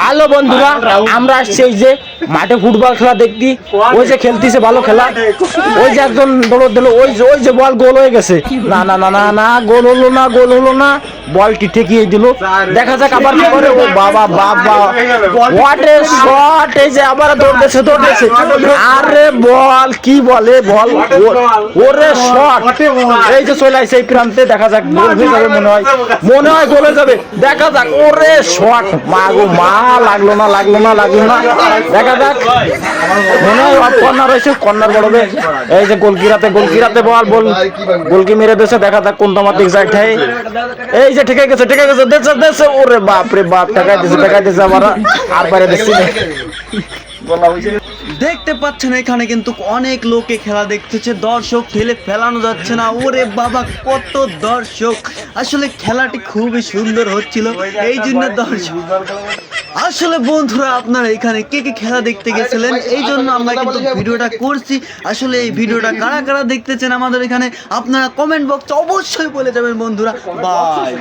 Hello বন্ধুরা আমরা আসছি এই যে মাঠে ফুটবল খেলা দেখতি। ওই যে খেলতিছে ভালো খেলা। ওই যে একজন দৌড় দিল ওই যে ওই যে বল গোল হয়ে গেছে। না না না না না গোল হলো না গোল হলো না। বলটি ঠেকিয়ে দিল। দেখা যাক আবার কি করে। ও বাবা বাবা। হোয়াট এ শট এই যে আবার দৌড়তেছে দৌড়তেছে আরে বল কি বলে? বল ওরে শট এই যে চলে আসছে এই প্রান্তে দেখা যাক গোল হয়ে যাবে মনে হয়। মনে হয় গোল হয়ে যাবে। দেখা যাক ওরে শট মা গো মা, লাগল না লাগল না লাগল না। দেখা যাক। মনে হয় কর্নার রয়েছে কর্নার বড়বে এই যে গোলকিরাতে গোলকিরাতে বল বল, গোলকি মেরে দেছে দেখা যাক কোন তোমার দিক যায় এই যে ঠেকে গেছে ঠেকে গেছে, দেশে দেশে, ওরে বাপ রে বাপ টাকা দিছে টাকা দিছে আমার আর বাইরে দিচ্ছি না। দেখতে পাচ্ছেন, এখানে কিন্তু অনেক লোকে খেলা দেখতেছে। দর্শক ঠেলে ফেলানো যাচ্ছে না। ওরে বাবা, কত দর্শক। আসলে খেলাটি খুবই সুন্দর হচ্ছিল। এই জন্য দর্শক আসলে বন্ধুরা, আপনারা এখানে কে কে খেলা দেখতে গেছিলেন? এই জন্য আমরা কিন্তু ভিডিওটা করছি। আসলে এই ভিডিওটা কারা কারা দেখতেছেন আমাদের এখানে, আপনারা কমেন্ট বক্সে অবশ্যই বলে যাবেন বন্ধুরা। বাই